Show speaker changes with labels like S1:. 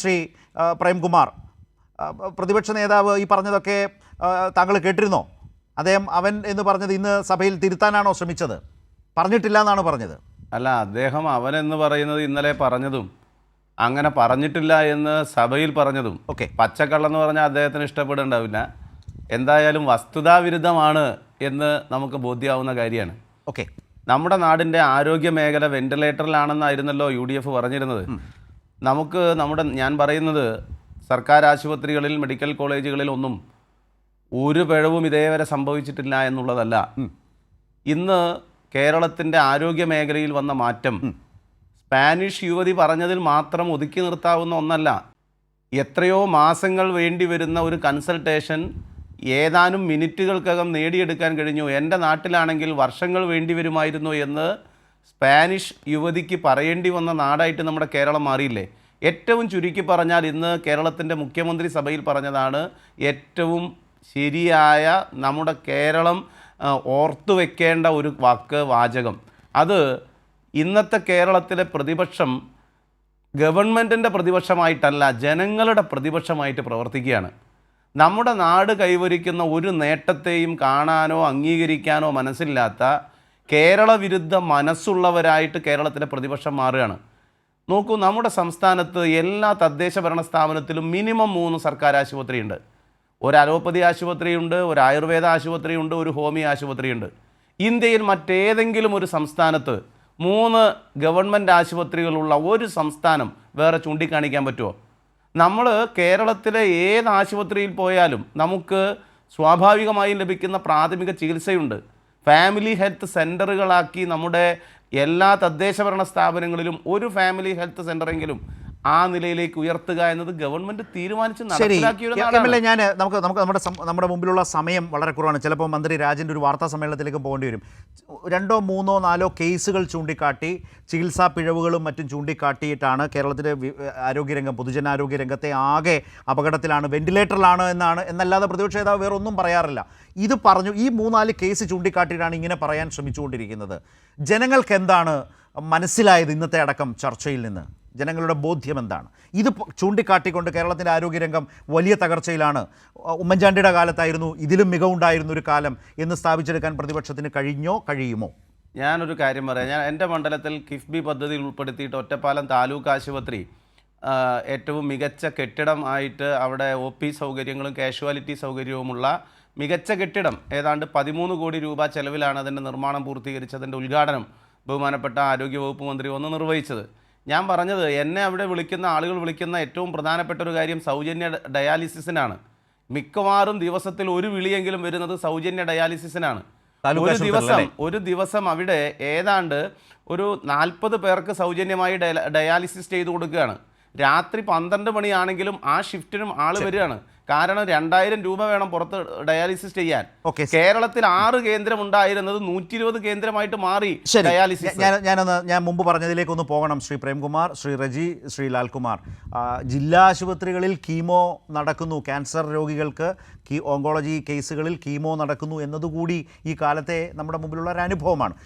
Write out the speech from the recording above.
S1: ശ്രീ പ്രേംകുമാർ. പ്രതിപക്ഷ നേതാവ് ഈ പറഞ്ഞതൊക്കെ താങ്കൾ കേട്ടിരുന്നോ? അദ്ദേഹം അവൻ എന്ന് പറഞ്ഞത് ഇന്ന് സഭയിൽ തിരുത്താനാണോ ശ്രമിച്ചത്? പറഞ്ഞിട്ടില്ല എന്നാണ് പറഞ്ഞത്?
S2: അല്ല അദ്ദേഹം അവൻ എന്ന് പറയുന്നത് ഇന്നലെ പറഞ്ഞതും അങ്ങനെ പറഞ്ഞിട്ടില്ല എന്ന് സഭയിൽ പറഞ്ഞതും.
S1: ഓക്കെ.
S2: പച്ചക്കള്ളെന്ന് പറഞ്ഞാൽ അദ്ദേഹത്തിന് ഇഷ്ടപ്പെടേണ്ടാവില്ല എന്തായാലും വസ്തുതാവിരുദ്ധമാണ് എന്ന് നമുക്ക് ബോധ്യമാവുന്ന കാര്യമാണ്.
S1: ഓക്കെ.
S2: നമ്മുടെ നാടിന്റെ ആരോഗ്യ മേഖല വെന്റിലേറ്ററിലാണെന്നായിരുന്നല്ലോ യു ഡി എഫ് പറഞ്ഞിരുന്നത്. നമുക്ക് നമ്മുടെ ഞാൻ പറയുന്നത് സർക്കാർ ആശുപത്രികളിൽ മെഡിക്കൽ കോളേജുകളിൽ ഒന്നും ഒരു പിഴവും ഇതേവരെ സംഭവിച്ചിട്ടില്ല എന്നുള്ളതല്ല. ഇന്ന് കേരളത്തിന്റെ ആരോഗ്യ മേഖലയിൽ വന്ന മാറ്റം സ്പാനിഷ് യുവതി പറഞ്ഞതിൽ മാത്രം ഒതുക്കി നിർത്താവുന്ന ഒന്നല്ല. എത്രയോ മാസങ്ങൾ വേണ്ടി വരുന്ന ഒരു കൺസൾട്ടേഷൻ ഏതാനും മിനിറ്റുകൾക്കകം നേടിയെടുക്കാൻ കഴിഞ്ഞു. എന്റെ നാട്ടിലാണെങ്കിൽ വർഷങ്ങൾ വേണ്ടി വരുമായിരുന്നു എന്ന് സ്പാനിഷ് യുവതിക്ക് പറയേണ്ടി വന്ന നാടായിട്ട് നമ്മുടെ കേരളം മാറിയില്ലേ? ഏറ്റവും ചുരുക്കി പറഞ്ഞാൽ ഇന്ന് കേരളത്തിന്റെ മുഖ്യമന്ത്രി സഭയിൽ പറഞ്ഞതാണ് ഏറ്റവും ശരിയായ നമ്മുടെ കേരളം ഓർത്തു വെക്കേണ്ട ഒരു വാക്ക് വാചകം. അത് ഇന്നത്തെ കേരളത്തിലെ പ്രതിപക്ഷം ഗവൺമെന്റിന്റെ പ്രതിപക്ഷമായിട്ടല്ല ജനങ്ങളുടെ പ്രതിപക്ഷമായിട്ട് പ്രവർത്തിക്കുകയാണ്. നമ്മുടെ നാട് കൈവരിക്കുന്ന ഒരു നേട്ടത്തെയും കാണാനോ അംഗീകരിക്കാനോ മനസ്സില്ലാത്ത കേരള വിരുദ്ധ മനസ്സുള്ളവരായിട്ട് കേരളത്തിലെ പ്രതിപക്ഷം മാറുകയാണ്. നോക്കൂ നമ്മുടെ സംസ്ഥാനത്ത് എല്ലാ തദ്ദേശ ഭരണ സ്ഥാപനത്തിലും മിനിമം മൂന്ന് സർക്കാർ ആശുപത്രിയുണ്ട്. ഒരു അലോപ്പതി ആശുപത്രിയുണ്ട് ഒരു ആയുർവേദ ആശുപത്രിയുണ്ട് ഒരു ഹോമിയ ആശുപത്രിയുണ്ട്. ഇന്ത്യയിൽ മറ്റേതെങ്കിലും ഒരു സംസ്ഥാനത്ത് മൂന്ന് ഗവൺമെന്റ് ആശുപത്രികളുള്ള ഒരു സംസ്ഥാനം വേറെ ചൂണ്ടിക്കാണിക്കാൻ പറ്റുമോ? നമ്മൾ കേരളത്തിലെ ഏത് ആശുപത്രിയിൽ പോയാലും നമുക്ക് സ്വാഭാവികമായും ലഭിക്കുന്ന പ്രാഥമിക ചികിത്സയുണ്ട്. ഫാമിലി ഹെൽത്ത് സെന്ററുകളാക്കി നമ്മുടെ എല്ലാ തദ്ദേശഭരണ സ്ഥാപനങ്ങളിലും ഒരു ഫാമിലി ഹെൽത്ത് സെന്ററെങ്കിലും ആ നിലയിലേക്ക് ഉയർത്തുക എന്നത് ഗവൺമെന്റ് തീരുമാനിച്ച് നടപ്പിലാക്കിയ
S1: ഞാൻ നമുക്ക് നമുക്ക് നമ്മുടെ നമ്മുടെ മുമ്പിലുള്ള സമയം വളരെ കുറവാണ്. ചിലപ്പോൾ മന്ത്രി രാജന്റെ ഒരു വാർത്താ സമ്മേളനത്തിലേക്ക് പോകേണ്ടി വരും. രണ്ടോ മൂന്നോ നാലോ കേസുകൾ ചൂണ്ടിക്കാട്ടി ചികിത്സാ പിഴവുകളും മറ്റും ചൂണ്ടിക്കാട്ടിയിട്ടാണ് കേരളത്തിലെ ആരോഗ്യരംഗം പൊതുജനാരോഗ്യ രംഗത്തെ ആകെ അപകടത്തിലാണ് വെന്റിലേറ്ററിലാണ് എന്നാണ് എന്നല്ലാതെ പ്രതിപക്ഷ നേതാവ് വേറെ ഒന്നും പറയാറില്ല. ഇത് പറഞ്ഞു ഈ മൂന്നാൽ കേസ് ചൂണ്ടിക്കാട്ടിയിട്ടാണ് ഇങ്ങനെ പറയാൻ ശ്രമിച്ചുകൊണ്ടിരിക്കുന്നത്. ജനങ്ങൾക്ക് എന്താണ് മനസ്സിലായത് ഇന്നത്തെ അടക്കം ചർച്ചയിൽ നിന്ന്. ജനങ്ങളുടെ ബോധ്യം എന്താണ് ഇത് ചൂണ്ടിക്കാട്ടിക്കൊണ്ട് കേരളത്തിന്റെ ആരോഗ്യരംഗം വലിയ തകർച്ചയിലാണ്. ഉമ്മൻചാണ്ടിയുടെ കാലത്തായിരുന്നു ഇതിലും മികവുണ്ടായിരുന്ന ഒരു കാലം എന്ന് സ്ഥാപിച്ചെടുക്കാൻ പ്രതിപക്ഷത്തിന് കഴിഞ്ഞോ കഴിയുമോ?
S2: ഞാനൊരു കാര്യം പറയാം. ഞാൻ എന്റെ മണ്ഡലത്തിൽ കിഫ്ബി പദ്ധതിയിൽ ഉൾപ്പെടുത്തിയിട്ട് ഒറ്റപ്പാലം താലൂക്ക് ആശുപത്രി ഏറ്റവും മികച്ച കെട്ടിടം ആയിട്ട് അവിടെ ഒ പി സൗകര്യങ്ങളും കാഷ്വാലിറ്റി സൗകര്യവുമുള്ള മികച്ച കെട്ടിടം ഏതാണ്ട് പതിമൂന്ന് കോടി രൂപ ചെലവിലാണ് അതിന്റെ നിർമ്മാണം പൂർത്തീകരിച്ചതിന്റെ ഉദ്ഘാടനം ബഹുമാനപ്പെട്ട ആരോഗ്യവകുപ്പ് മന്ത്രി ഒന്ന് നിർവഹിച്ചത്. ഞാൻ പറഞ്ഞത് എന്നെ അവിടെ വിളിക്കുന്ന ആളുകൾ വിളിക്കുന്ന ഏറ്റവും പ്രധാനപ്പെട്ട ഒരു കാര്യം സൗജന്യ ഡയാലിസിസിനാണ്. മിക്കവാറും ദിവസത്തിൽ ഒരു വിളിയെങ്കിലും വരുന്നത് സൗജന്യ ഡയാലിസിസിനാണ്. ഒരു ദിവസം ഒരു ദിവസം അവിടെ ഏതാണ്ട് ഒരു നാൽപ്പത് പേർക്ക് സൗജന്യമായി ഡയാലിസിസ് ചെയ്തു കൊടുക്കുകയാണ്. രാത്രി പന്ത്രണ്ട് മണിയാണെങ്കിലും ആ ഷിഫ്റ്റിനും ആൾ വരികയാണ്. കാരണം രണ്ടായിരം രൂപ വേണം പുറത്ത് ഡയാലിസിസ് ചെയ്യാൻ.
S1: ഓക്കെ
S2: കേരളത്തിൽ ആറ് കേന്ദ്രം ഉണ്ടായിരുന്നത് നൂറ്റി ഇരുപത് കേന്ദ്രമായിട്ട് മാറി ഡയാലിസിസ്.
S1: ഞാൻ ഞാനൊന്ന് ഞാൻ മുമ്പ് പറഞ്ഞതിലേക്ക് ഒന്ന് പോകണം. ശ്രീ പ്രേംകുമാർ ശ്രീ റജി ശ്രീ ലാൽകുമാർ. ജില്ലാ ആശുപത്രികളിൽ കീമോ നടക്കുന്നു. ക്യാൻസർ രോഗികൾക്ക് കീ ഓങ്കോളജി കേസുകളിൽ കീമോ നടക്കുന്നു എന്നതുകൂടി ഈ കാലത്തെ നമ്മുടെ മുമ്പിലുള്ള ഒരു അനുഭവമാണ്.